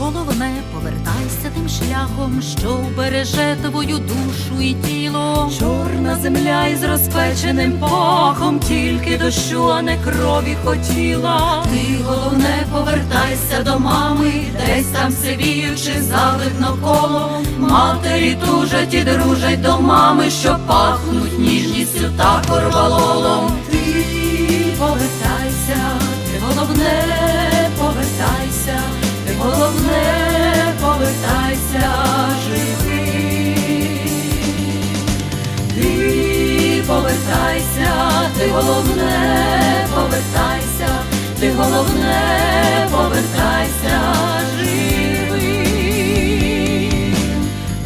Головне повертайся тим шляхом, що вбереже твою душу і тіло. Чорна земля із розпеченим пахом, тільки дощу, а не крові хотіла. Ти головне повертайся до мами, десь там сивіючи заливно коло. Матері тужать і дружать до мами, що пахнуть ніжністю та корвалолом. Повертайся, ти головне повертайся, ти головне повертайся живий.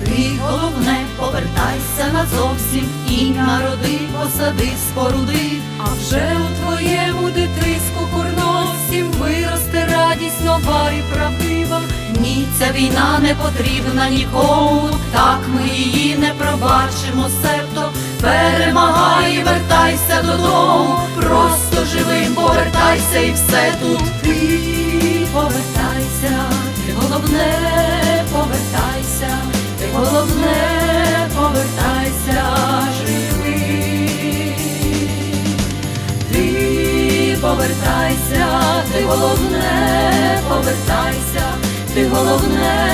Ти головне повертайся назовсім і народи, посади, споруди, а вже у твоєму дитиську курносім виросте радість нова і правдива. Ні, ця війна не потрібна нікому, так ми її не пробачимо, себто перемагай вертайся додому, просто живим повертайся і все тут. Ти повертайся, ти головне повертайся, ти головне повертайся живий. Ти повертайся, ти головне повертайся, ти головне